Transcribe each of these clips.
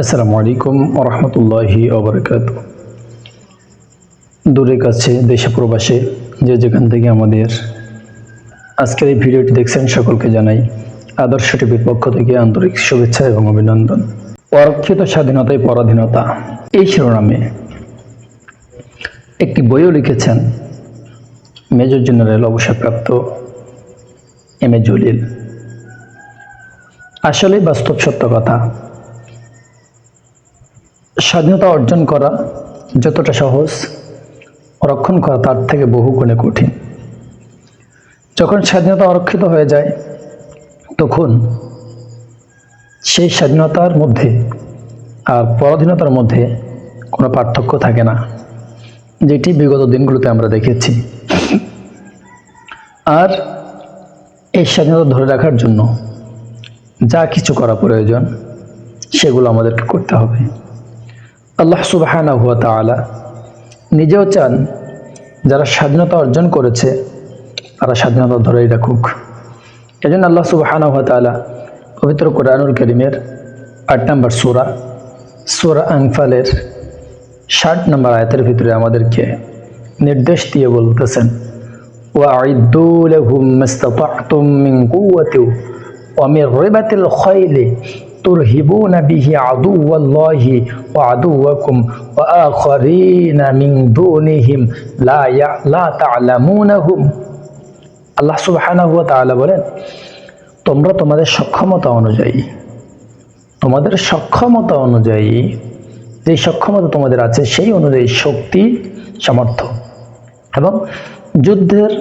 আসসালামু আলাইকুম রহমতুল্লাহি অবরকাত দূরে কাছে, দেশে প্রবাসে, যে যেখান থেকে আমাদের আজকের এই ভিডিওটি দেখছেন, সকলকে জানাই আদর্শ টিভির পক্ষ থেকে আন্তরিক শুভেচ্ছা এবং অভিনন্দন। অরক্ষিত স্বাধীনতায় পরাধীনতা, এই শিরোনামে একটি বইও লিখেছেন মেজর জেনারেল অবসরপ্রাপ্ত এম এ জলিল। আসলে বাস্তব সত্য কথা স্বাধীনতা অর্জন করা যতটা সহজ, রক্ষণ করা তার থেকে বহু গুণে কঠিন। যখন স্বাধীনতা অরক্ষিত হয়ে যায়, তখন সেই স্বাধীনতার মধ্যে আর পরাধীনতার মধ্যে কোনো পার্থক্য থাকে না, যেটি বিগত দিনগুলোতে আমরা দেখেছি। আর এই স্বাধীনতা ধরে রাখার জন্য যা কিছু করা প্রয়োজন, সেগুলো আমাদেরকে করতে হবে। আল্লাহ সুবাহানা হুয়া তালা নিজেও চান যারা স্বাধীনতা অর্জন করেছে তারা স্বাধীনতা ধরেই রাখুক এজন্য আল্লাহ সুবাহানা হুয়া তালা পবিত্র কোরআনুল করিমের আট নম্বর সুরা সুরা আনফালের ষাট নম্বর আয়তের ভিতরে আমাদেরকে নির্দেশ দিয়ে বলতেছেন وأعدوا لهم ما استطعتم من قوة ومن ربة الخيل ترهبون به عدو الله وعدوكم وآخرين من دونهم لا يع- لا تعلمونهم আল্লাহ সুবহানাহু ওয়া তাআলা বলেন তোমরা তোমাদের সক্ষমতা অনুযায়ী তোমাদের সক্ষমতা অনুযায়ী যে সক্ষমতা তোমাদের আছে সেই অনুযায়ী শক্তি সামর্থ্য এবং যুদ্ধের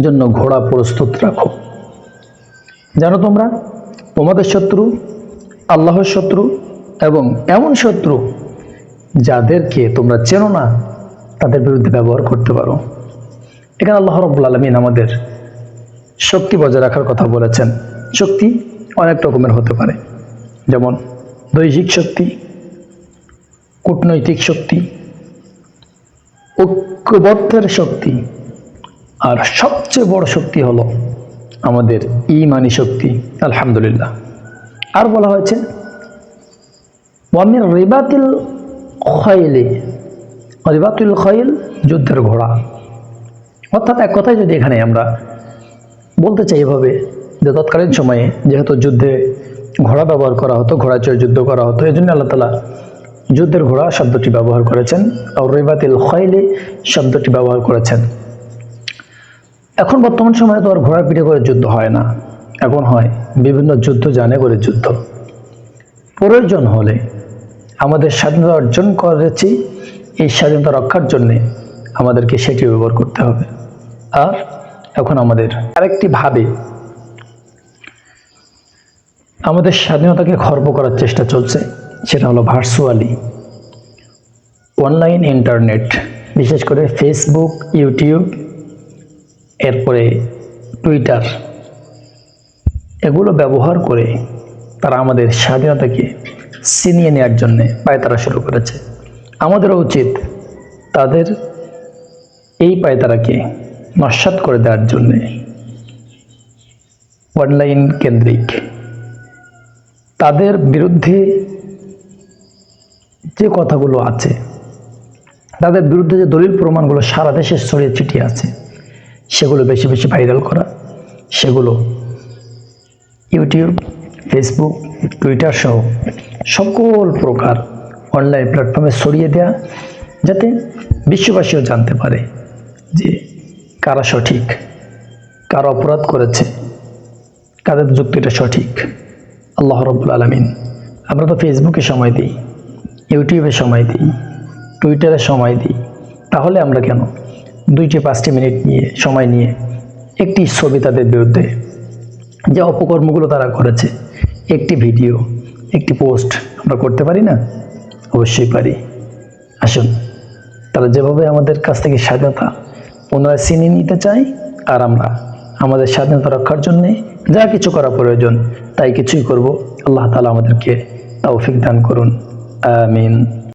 জন্য ঘোড়া প্রস্তুত রাখো জানো তোমরা তোমাদের শত্রু আল্লাহর শত্রু এবং এমন শত্রু যাদেরকে তোমরা চেনো না, তাদের বিরুদ্ধে ব্যবহার করতে পারো। এখানে আল্লাহ রব্বুল আলমিন আমাদের শক্তি বজায় রাখার কথা বলেছেন। শক্তি অনেক রকমের হতে পারে। যেমন দৈহিক শক্তি, কূটনৈতিক শক্তি, ঐক্যবদ্ধের শক্তি, আর সবচেয়ে বড় শক্তি হলো আমাদের ইমানি শক্তি। আলহামদুলিল্লাহ। আর বলা হয়েছে? ওয়ামির রিবাতিল খয়েলে রিবাতুল খয়েল যুদ্ধের ঘোড়া। অর্থাৎ এক কথায় যদি এখানে আমরা বলতে চাই এভাবে, যে তৎকালীন সময়ে যেহেতু যুদ্ধে ঘোড়া ব্যবহার করা হতো, ঘোড়া চড়ে যুদ্ধ করা হতো, এই জন্য আল্লাহ তালা যুদ্ধের ঘোড়া শব্দটি ব্যবহার করেছেন, আর রিবাতিল খয়েলে শব্দটি ব্যবহার করেছেন। এখন বর্তমান সময়ে তো আর ঘোড়ার পিঠে করে যুদ্ধ হয় না। এখন হয়, বিভিন্ন যুদ্ধ জানে করে যুদ্ধ। প্রয়োজন হলে আমাদের স্বাধীনতা অর্জন করেছি, এই স্বাধীনতা রক্ষার জন্যে আমাদেরকে সেটি ব্যবহার করতে হবে। আর এখন আমাদের আরেকটি ভাবে, আমাদের স্বাধীনতাকে খর্ব করার চেষ্টা চলছে, সেটা হলো ভার্চুয়ালি। অনলাইন ইন্টারনেট, বিশেষ করে ফেসবুক, ইউটিউব, এরপরে টুইটার। এগুলো ব্যবহার করে তারা আমাদের স্বাধীনতাকে ছিনিয়ে নেওয়ার জন্যে পায়তারা শুরু করেছে। আমাদেরও উচিত তাদের এই পায়তারাকে নস্বাত করে দেওয়ার জন্যে অনলাইন কেন্দ্রিক। তাদের বিরুদ্ধে যে কথাগুলো আছে, তাদের বিরুদ্ধে যে দলিল প্রমাণগুলো সারা দেশে ছড়িয়ে ছিটিয়ে আছে, সেগুলো বেশি বেশি ভাইরাল করা, সেগুলো ইউটিউব ফেসবুক টুইটার সহ সকল প্রকার অনলাইন প্ল্যাটফর্মে ছড়িয়ে দেওয়া যাতে বিশ্ববাসীও জানতে পারে যে কারা সঠিক, কারা অপরাধ করেছে, কাদের যুক্তিটা সঠিক। আল্লাহ রব্বুল আলমিন, আমরা তো ফেসবুকে সময় দিই ইউটিউবে সময় দিই টুইটারে সময় দিই, তাহলে আমরা কেন দুইটি পাঁচটি মিনিট নিয়ে, সময় নিয়ে একটি ছবি তাদের বিরুদ্ধে যে অপকর্মগুলো তারা করেছে। একটি ভিডিও, একটি পোস্ট আমরা করতে পারি না? অবশ্যই পারি। আসুন, তারা যেভাবে আমাদের কাছ থেকে স্বাধীনতা পুনরায় ছিনিয়ে নিতে চায়, আর আমরা আমাদের স্বাধীনতা রক্ষার জন্যে যা কিছু করা প্রয়োজন, তাই কিছুই করব। আল্লাহ তালা আমাদেরকে তৌফিক দান করুন। আমিন।